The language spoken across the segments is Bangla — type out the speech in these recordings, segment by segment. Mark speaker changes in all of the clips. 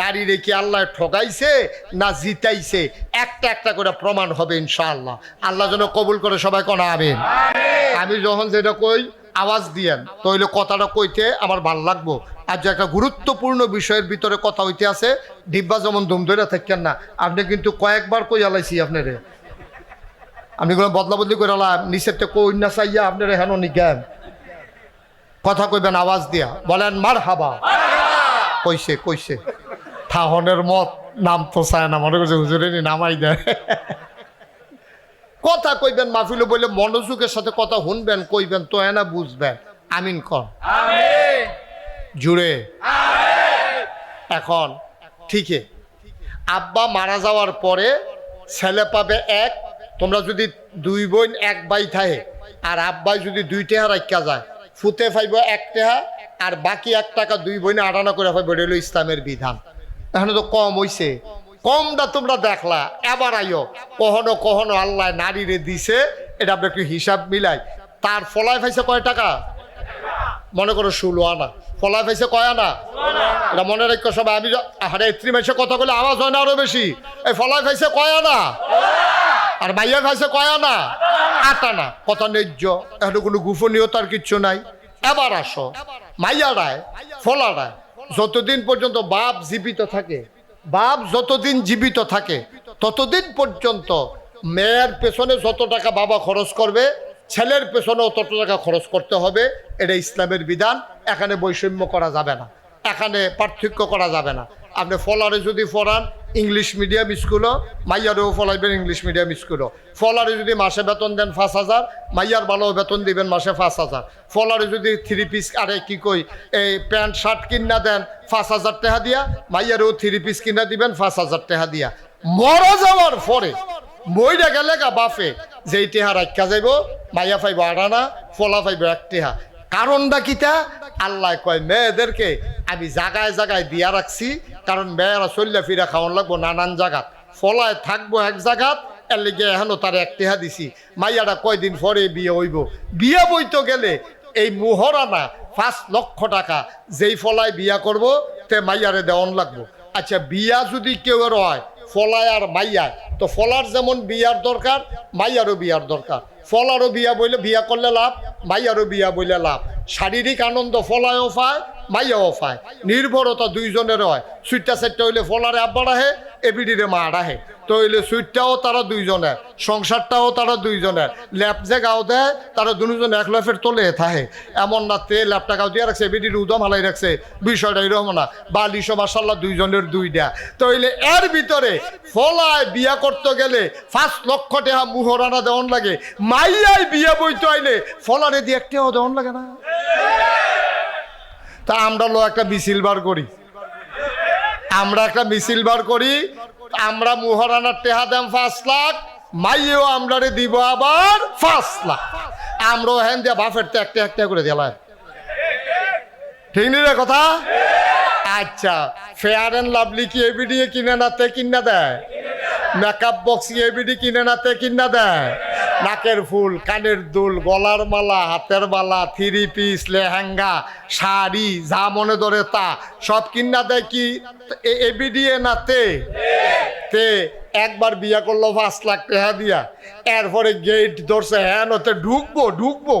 Speaker 1: নারী রেখে আল্লাহ ঠকাইছে না জিতাইছে একটা একটা করে প্রমাণ হবে ইনশাআল্লাহ। আল্লাহ যেন কবুল করে সবাই কোনা আবেন আমি যখন যেটা কই আওয়াজ দিয়েন তইলে কথাটা কইতে আমার ভালো লাগবো। আর যে একটা গুরুত্বপূর্ণ বিষয়ের ভিতরে কথা হইতে আছে ডিব্বা যেমন দুম ধরে থাকেন না আপনি কিন্তু কয়েকবার কই আলাইছি আপনারে। আপনি কোনো বদলা বদলি করে আলাম নিচের থেকে কই না চাইয়া আপনারা হেন নি নিজ্ঞান কথা কইবেন আওয়াজ দিয়া বলেন মার হাবা কইছে কইছে। থাহনের মত নাম তো চায় না মনে করছে হুজুরে নামাই দেয় কথা কইবেন মাহফিলে বলে মনোযোগের সাথে কথা শুনবেন কইবেন তো না বুঝবেন। আমিন কর জুড়ে। এখন ঠিকই। আব্বা মারা যাওয়ার পরে ছেলে পাবে এক তোমরা যদি দুই বোন এক বাই থাকে আর আব্বাই যদি দুইটা রাখা যায় ফুতে ফাইব এক আর বাকি এক টাকা দুই বোনে আটানা করে ফাইব, এটা হলো ইসলামের বিধান। এখানে তো কম হইছে। কমটা তোমরা দেখলা, এবার আইও। কখনো কখনো আল্লাহ নারীরে দিছে, এটা আমরা একটু হিসাব মিলাই। তার ফলায় ফাইছে কয় টাকা? মনে করো ষোলো আনা। ফলায় পাইছে কয় আনা? এটা মনে রাখো সবাই, আমি আরে এত্রি মাসে কথা বলে আওয়াজ হয় না আরও বেশি। এই ফলায় ফাইছে কয় আনা? আর মাইয়া খাইছে কয় আনা? আট আনা। কথা ন্যায্য। এখন কোনো গোপনীয়তার কিচ্ছু নাই। এবার আসো। মাইয়ারায় ফলারায় যতদিন পর্যন্ত বাপ জীবিত থাকে, বাপ যতদিন জীবিত থাকে, ততদিন পর্যন্ত মেয়ের পেছনে যত টাকা বাবা খরচ করবে, ছেলের পেছনেও তত টাকা খরচ করতে হবে। এটা ইসলামের বিধান। এখানে বৈষম্য করা যাবে না। এখানে পার্থক্য করা যাবে না। আপনি ফলারে যদি পড়ান ইংলিশ মিডিয়াম স্কুলও, মাইয়ারেও ফলাইবেন ইংলিশ মিডিয়াম স্কুলও। ফলারে যদি মাসে বেতন দেন পাঁচ হাজার, মাইয়ার ভালো বেতন দিবেন মাসে পাঁচ হাজার। ফলারে যদি থ্রি পিস আরে কি কই, এই প্যান্ট, শার্ট কিনা দেন পাঁচ হাজার টাকা দিয়া, মাইয়ারেও থ্রি পিস কিনা দিবেন পাঁচ হাজার টাকা দিয়া। মরা যাওয়ার পরে, মইরা গেলে গা বাফে যেই টেহা রাখা যাইব, মাইয়া পাইব আড়ানা, ফলা পাইব এক টেহা। কারণটা কিতা আল্লাহ কয়, মেয়েদেরকে আমি জাগায় জাগায় দিয়া রাখছি, কারণ মেয়েরা চল্লা ফিরা খাওয়ান লাগবো নানান জায়গাত ফলায় থাকব এক জায়গাত এর লিগে এখনও তার এক টেহা দিছি। মাইয়াটা কয়দিন পরে বিয়ে হইব। বিয়ে বইতে গেলে এই মোহরানা পাঁচ লক্ষ টাকা, যেই ফলায় বিয়া করব, তে মাইয়ারে দেওয়ান লাগবো। আচ্ছা বিয়া যদি কেউ হয় ফলায় আর মাইয়া। তো ফলার যেমন বিয়ার দরকার, মাইয়ারও বিয়ার দরকার। ফলারও বিয়া বইলে বিয়া করলে লাভ, মাইয়ারও বিয়া বইলে লাভ। শারীরিক আনন্দ ফলায়ও পায়, মাইয়াও পায়। নির্ভরতা দুইজনের হয়। সুইটা সেটটা হইলে ফলারে আব্বার আহে এবিডিরে মা আহে তো হইলে সুইটটাও তারা দুইজনের সংসারটাও তারা দুইজনের ল্যাপ যে গাও দেয়, তারা দুজন এক ল্যাপের তোলে থাহে এমন না তে ল্যাপটা গাও দিয়ে রাখছে এবিডির উদম হালাই রাখছে, বিষয়টা এরকম না। বালিশো মাসাল্লাহ দুইজনের দুইটা। তো হইলে এর ভিতরে ফলায় বিয়া করতে গেলে পাঁচ লক্ষ টাকা মুহরানা দেওয়ান লাগে। মাইয়াই বিয়া বইতে আইলে ফলারে দিয়ে একটাও দেওয়ান লাগে না। তা আমরা লো একটা মিছিল বার করি। আমরা একটা মিছিল বার করি আমরা মোহরানার টেহা দাম পাঁচ লাখ, মাইয়েও আমরারে দিব আবার পাঁচ লাখ। আমরাও হ্যান দিয়া বাফের একটা একটা করে দিলাম। ঠিক নি রে কথা? আচ্ছা ফেয়ার অ্যান্ড লাভলি কি এবিডি কিনে না তে কিনা দেয়? মেকআপ বক্স কি এবিডি কিনে না তে কিনা দেয়? নাকের ফুল, কানের দুল, গলার মালা, হাতের মালা, থ্রি পিস, লেহেঙ্গা, শাড়ি, যা মনে ধরে তা, সব কিনা দেয় কি? এবিডি না তে? তে। একবার বিয়া করল, পাঁচ লাখ টাকা দিয়া। এরপরে গেট ধরছে হ্যাঁ ওতে ঢুকবো ঢুকবো।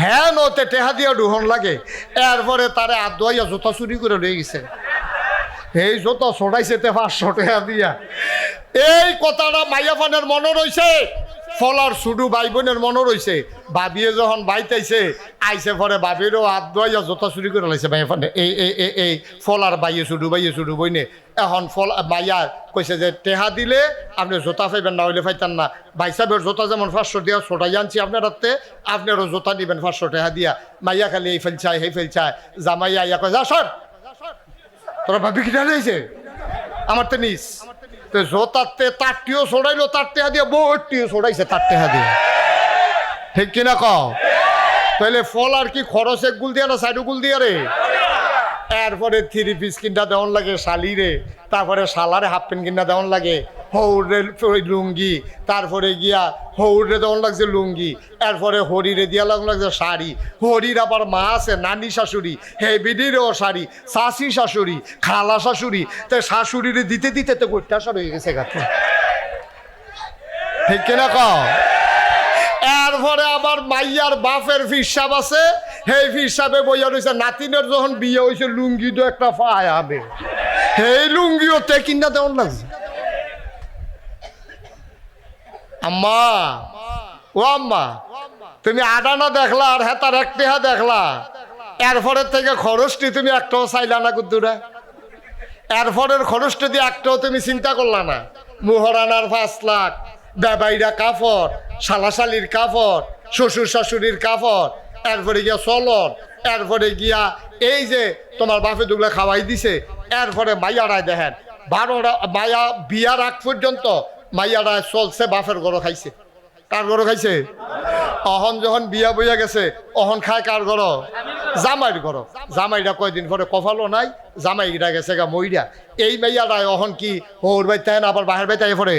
Speaker 1: হ্যাঁ ওতে টেহা দিয়া ডুহন লাগে। এরপরে তারে আদুয়াইয়া জোতা চুরি করে লয়ে গেছে। এই জোতা ছড়াইছে তে পাঁচশো টাকা দিয়া। এই কথাটা মাইয়া ফানের মনে রইছে? ফলার সুডু ভাই বোনের মনে রইছে বাবিয়ে যখন বাইতাইছে আইসে পরে বাবিরও হাত ধোয়াইয়া জোতা চুরি করে লাইছে মাইয়া ফানে এই এই এই এই ফলার বাইয়ে সুডু বাইয়ে সুডু বইনে। এখন ফল, মাইয়া কইছে যে, টেহা দিলে আপনি জোতা পাইবেন না হইলে পাইতেন না। ভাই সাহেবের জোতা যেমন পাঁচশো দিয়া ছোটাই আনছি আপনার হাতে আপনারও জোতা দিবেন পাঁচশো টেহা দিয়া। মাইয়া খালি এই ফেল চায় এই ফেল চায়। জামাইয়া ইয়া কয়, যা সর তোরা ভাবি কিনা রয়েছে আমার তো নিস তো জোতাতে তারটিও ছড়াইলো তার টেহা দিয়ে বউটিও ছড়াইছে তার টেহা দিয়ে ঠিক কিনা কও? তাহলে ফল আর কি খরচ, এক গুল দিয়া না সাইডু গুল দিয়া রে? এরপরে থ্রি পিস কিনা দেওয়ান লাগে শালিরে তারপরে শালারে হাফ প্যান্ট কিনা দেওয়ান লাগে। হৌরে লুঙ্গি, তারপরে গিয়া হৌরে তখন লাগছে লুঙ্গি, এরপরে হরিরে দিয়া লাগ লাগছে শাড়ি। হরির আবার মা আছে, নানি শাশুড়ি হে বিডিরও শাড়ি শাশি শাশুড়ি, খালা শাশুড়ি। তো শাশুড়িরে দিতে দিতে তো গোটা সব হয়ে গেছে গাছে ঠিক কিনা কও? এরপরে আবার মাইয়ার বাপের ফিসাব আছে, সেই ফিসাবে বইয়া রয়েছে নাতিনের যখন বিয়ে হয়েছে লুঙ্গি তো একটা পায় হবে। সেই লুঙ্গিও তে কিনা তেমন লাগছে। আম্মা। ও আম্মা, তুমি আডানা দেখলা আর হেতার একটিহা দেখলা। এরপরের থেকে খরচটি তুমি একটাও চাইলা না গুদ্দুরা এরপরের খরচটি দিয়ে একটাও তুমি চিন্তা করলা না। মোহরানার পাঁচ লাখ, বেবাইরা কাপড় শালাশালির কাপড় শ্বশুর শাশুড়ির কাপড় এরপরে গিয়া চলন, এরপরে গিয়া এই যে তোমার বাপে দুগুলা খাওয়াই দিছে, এরপরে মাইয়ারায় দেখেন। বারোটা মায়া বিয়ার আগ পর্যন্ত মাইয়ারায় চলছে, বাপের গরো খাইছে। কার গরো খাইছে? অহন যখন বিয়া বইয়া গেছে, অহন খায় কার গরো? জামাইর গরো। জামাইরা কয়দিন পরে কফালো নাই জামাইরা গেছে গা মইরা। এই মাইয়ারায় অহন কি হোর বাইতায় না আবার বাহের বাইতাই পরে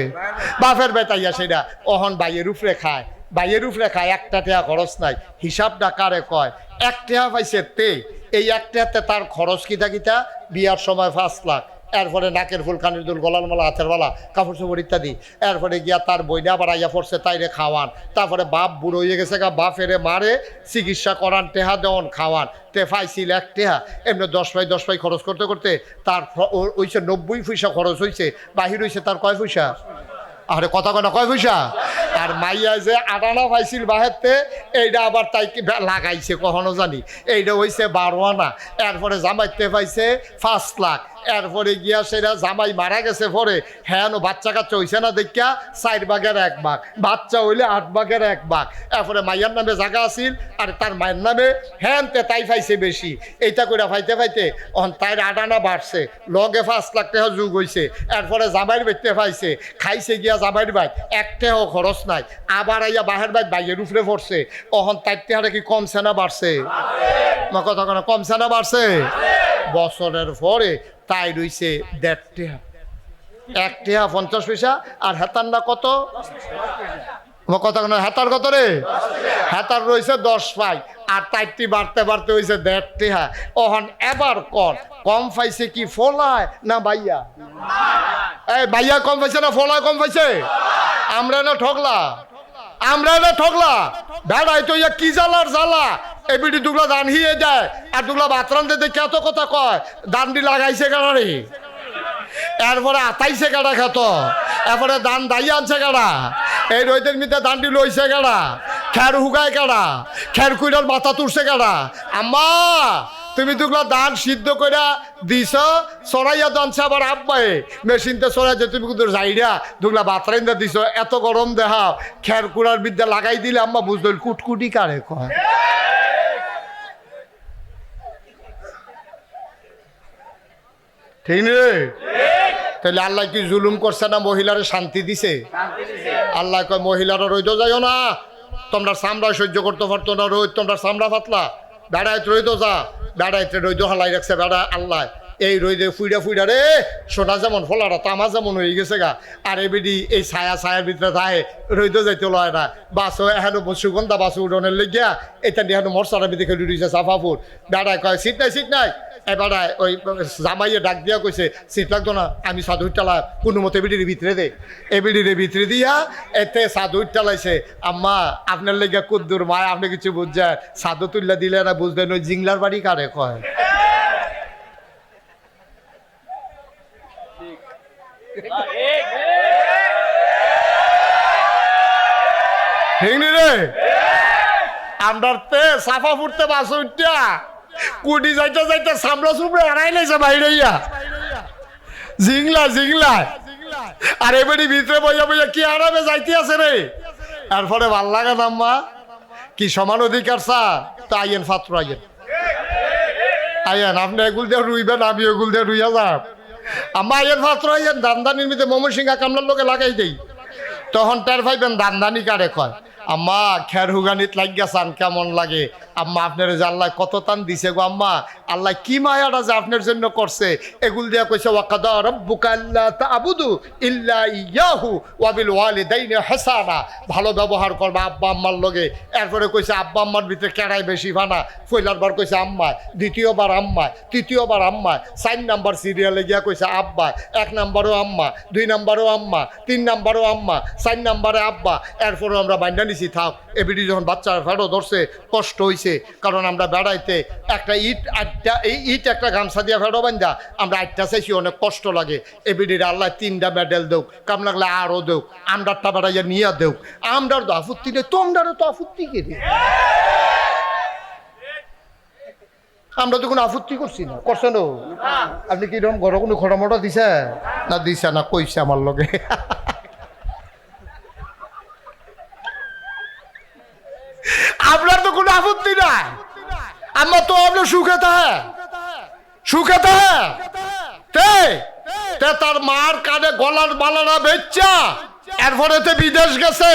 Speaker 1: বাপের বেতাইয়া সেটা অহন বাইয়ের উপরে খায়। বাইয়ের উপরে খায়, একটা টেয়া খরচ নাই। হিসাবটা কারে কয়? এক টেয়া পাইছে তে এই এক টেয়াতে তার খরচ কিতা কিতা? বিয়ার সময় পাঁচ লাখ। এরপরে নাকের ফুল, কানের দুল, গলার মালা, হাতের মালা, কাপড় চোপড় ইত্যাদি। এরপরে গিয়া তার বইনা আবার আইয়া পড়ছে তাইরে খাওয়ান। তারপরে বাপ বুড়ো হয়ে গেছে গা, বাপেরে মারে চিকিৎসা করান, টেহা দেওয়ান, খাওয়ান। তে ফাইছিল এক টেহা, এমনি দশ পাই দশ পাই খরচ করতে করতে তার ওইছে নব্বই পয়সা খরচ হয়েছে বাহির হয়েছে তার কয় পয়সা? আরে কথা কয় না, কয় পয়সা? আর মাইয়া যে আটানা পাইছিল বাহেরতে এইটা আবার তাই লাগাইছে, কখনো জানি। এইটা হইছে বারো আনা এরপরে জামাইতে পাইছে পাঁচ লাখ। এরপরে গিয়া সেরা জামাই মারা গেছে পরে হ্যাঁ বাচ্চা কাচ্চা হইছে না দেখিয়া চার ভাগের এক ভাগ বাচ্চা হইলে আট ভাগের এক ভাগ এরপরে মাইয়ার নামে জায়গা আছিল, আর তার মায়ের নামে হ্যান তে তাই পাইছে বেশি। এইটা করে পাইতে পাইতে অন তাইর আটানা বাড়ছে, লগে পাঁচ লাখ টাকা যুগ হইছে। এরপরে জামাইর বেচতে পাইছে খাইছে গিয়া জামাইর বাইর একটাও খরচ নাই। আবার আইয়া বাহের বাইর বাইয়ের উপরে পড়ছে। অহন তার টেহারে কি কমছে না বাড়ছে? কথা কমছে না বাড়ছে? বছরের পরে তাই রইছে দেড় টেহা। এক টেহা পঞ্চাশ পয়সা, আর হেতার না কত কথা হেতার কত রে? হেতার রয়েছে দশ পাই, আর তাইটি বাড়তে বাড়তে হয়েছে দেড় টেহা। অহন এবার কর, কম পাইছে কি ফলায় না ভাইয়া এই ভাইয়া কম পাইছে না ফলায় কম পাইছে? আমরা না ঠকলা আমরা না ঠকলা ভেড়াই তো ইয়া কি জ্বালার জ্বালা? এবিডি দুগলা দান হিয়ে যায়, আর দুগলা বাতরান দিতে কত কথা কয়, দান্ডি লাগাইছে কারারে এরপরে আতাইছে কাটা খেত এরপরে দান দাই আনছে কাটা এই রইদের মিতে দান্ডি লইছে কাটা খের হুগায় কাটা খের কুইরার মাথা তুলছে কাটা আম্মা! তুমি দুগলা দান সিদ্ধ কইরা দিছ, সরাইয়া দানছে আবার আব্বাই মেশিনতে সরাই যে তুমি কিন্তু যাইরা দুগলা বাতরাইন্দা দিছ, এত গরম দেহা খের কুড়ার বিদ্যা লাগাই দিলে আম্মা বুঝল কুটকুটি কারে কয়। ঠিক রে তাহলে আল্লাহ কি জুলুম করছে না মহিলারে শান্তি দিছে? আল্লাহ কয়, মহিলারা রইদ যাইও না। তোমরা সামরা সহ্য করতে পারতো না রোদ, তোমরা সামরা পাতলা বেড়াইতে রইদ যা। বেড়াইতে রইদ হালাই রাখছে, বেড়া, আল্লাহ। এই রইদে ফুইডা ফুইডা রে, সোনা যেমন, ফলারা তামা যেমন হয়ে গেছে গা। আর এবিডি এই ছায়া ছায়ার ভিতরে থাকে রইদ যাইতে লয় না। বাসও এহেন সুগন্ধা বাস উড়নের লেগিয়া এটা নিয়ে মরসারা ভিতরে রইছে সাফাফুর বেড়ায় কয়, সিট নাই সিট নাই। এবারে ওই জামাইয়ে ডাক দিয়া কইছে সিট লাগতো না, আমি সাধুর টালা কোনো মতে বিডির ভিতরে দে। এ বিডির ভিতরে দিয়া এতে সাধুর টালাইছে আম্মা, আপনার লেগে কুদ্দুর মায় আপনি কিছু বুঝছেন? সাধু তুল্লা দিলে না বুঝবেন, ওই জিংলার বাড়ি কারে কয়? ঠিক রে আমরার তে সাফা ফুটতে বাস উঠটা কুটি যাইতে যাইতে সামলা সুমড়ে হারাই লাইছে বাইরে ইয়া জিংলা জিংলা। আর এবারে ভিতরে বইয়া বইয়া কি হারাবে যাইতে আছে রে এরপরে ভালো লাগে না কি সমান অধিকার স্যার তা আইয়েন ফাত্র আইয়েন। আইয়েন, আপনি এগুল দিয়ে রুইবেন আমি এগুল দিয়ে রুইয়া যাব আম্মা, আইয়েন ফাত্র আইয়েন দান্দানির মধ্যে মমর সিংহা কামলার লোকে লাগাই দেই। তখন টের পাইবেন, দান্দানি কারে কয়। আম্মা, খের হুগানিত লাগিয়া চান, কেমন লাগে? আম্মা, আপনার যে আল্লাহ কত টান দিছে গো আম্মা। আল্লাহ কি মায়াটা যে আপনার জন্য করছে। এগুল দিয়া কইছে, ওয়াকাদা রব্বুকা আল্লা তাবুদু ইল্লা ইয়াহু ওয়াবিল ওয়ালিদাইনি হাসানা। ভালো ব্যবহার করবা আব্বা আম্মার লগে। এরপরে কইছে, আব্বা আম্মার ভিতরে কেড়াই বেশি ফানা ফইলার বার কইছে, আম্মা, দ্বিতীয়বার আম্মা, তৃতীয়বার আম্মা। চার নাম্বার সিরিয়ালে গিয়া কইছে, আব্বা, এক নাম্বারও আম্মা, দুই নাম্বারও আম্মা, তিন নাম্বারও আম্মা, চার নাম্বারে আব্বা। এরপরে আমরা বাইন্দা নিছি থাক, এবিডি যখন বাচ্চার ফেরো ধরছে, কষ্ট হইছে, কারণ আমরা বেড়াইতে একটা ইট, আটটা, এই ইট একটা গামছা দিয়া ফেরো বান্ধা, আমরা আটটা চাইছি, অনেক কষ্ট লাগে। এবিডির আল্লাহ তিনটা মেডেল দেও কাম লাগলে আরও দেও আমরারটা বেড়াইয়া নিয়ে দেও আমরার তো আপত্তি নেই, তোমরারও তো আপত্তি কে আমরা তো কোনো আপত্তি করছি না, করছে না আপনি কি রকম ঘর কোনো খড়মটা দিছে? না দিছে না, কইছে আমার লগে। আপনার তো কোনো আপত্তি নাই। আমার তো আপনার সুখে থাকে। সুখে থাকে? তে তার মার কানে গলার মালারা বেচ্চা। এরপরে তে বিদেশ গেছে।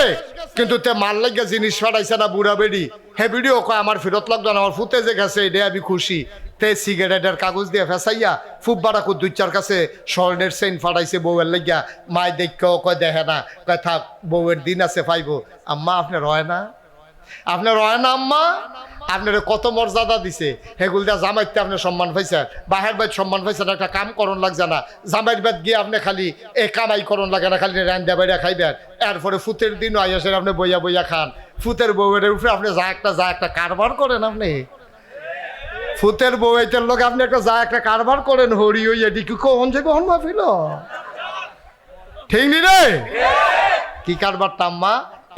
Speaker 1: কিন্তু তে মার লাগে জিনিস ফাটাইছে না বুড়া বেড়ি। হে ভিডিও কয়, আমার ফেরত লাগতো না, আমার ফুতে যে গেছে এটা আমি খুশি। তে সিগারেটের কাগজ দিয়ে ফেসাইয়া ফুব বাড়াকু দুই চার কাছে স্বর্ণের সেন ফাটাইছে বউয়ের লাগিয়া। মায় দেখ কয়, দেখে না। কয়, থাক, বউয়ের দিন আছে, পাইবো। আম্মা আপনার হয় না? আপনার হয় আম্মা আপনার কত মর্যাদা দিছে? হেগুল দিয়া জামাইতে আপনি সম্মান পাইছেন। বাহের বাইর সম্মান পাইছেন একটা কাম করণ লাগছে না। জামাইয়ের বাদ গিয়ে আপনি খালি এ কামাই করণ লাগে না খালি রান্দা বাইরা খাইবেন। এরপরে ফুতের দিনও আইসেন আপনি বইয়া বইয়া খান। ফুতের বউয়ের উপরে আপনি যা একটা যা একটা কারবার করেন আপনি। ফুতের বউয়ের লোক আপনি একটা যা একটা কারবার করেন হরি হই এটি কি কখন যে কখন মাফিল ঠিক নি রে? কি কারবার টাম্মা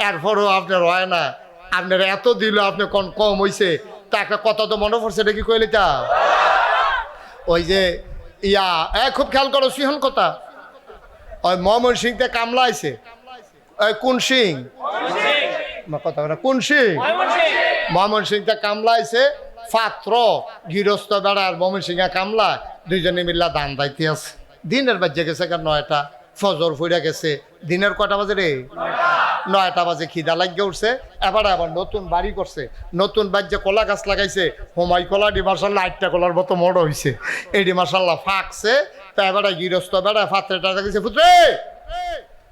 Speaker 1: এরপরও আপনার হয় না। আপনার এত দিল, আপনি কোন কম হইছে? তা একটা কথা তো মনে পড়ছে নাকি কইলে তা? ওই যে, ইয়া, এ, খুব খেয়াল করো, সিংহন কথা। ওই মহমন সিংতে কামলা আইছে। ওই কোন সিং? কথা কোন সিং? মহমন সিংতে কামলা পাত্র, গৃহস্থ বেড়ার মহমন সিংহা কামলা, দুইজনে মিল্লা দান দাইতে আছে। দিনের বাজে গেছে নয়টা। ফজর ফুইরা গেছে। দিনের কটা বাজে রে? নয়টা বাজে, খিদা লাগিয়ে উঠছে। এবার আবার নতুন বাড়ি করছে। নতুন বাজ্যে কলা গাছ লাগাইছে। হোমাই কলা ডি মার্শাল্লাহ আটটা কলার মতো মড হয়েছে এডি মার্শাল্লাহ ফাঁকছে। তা এবার গৃহস্থ বেড়া ফাত্রেটা দেখেছে পুত্রে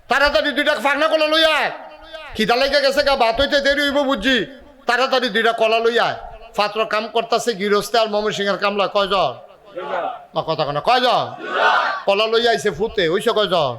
Speaker 1: তাড়াতাড়ি দুইটা ফাঁকনা কলা লই আয়। খিদা লাগিয়ে গেছে গা, ভাত হইতে দেরি হইব বুঝছি তাড়াতাড়ি দুইটা কলা লই আয়। ফাত্র কাম করতেছে গৃহস্থ আর মমিন সিংহের কামলা কয়জন? কথা কয় কয়জন কলা লই আইছে ফুতে হইছে কয়জন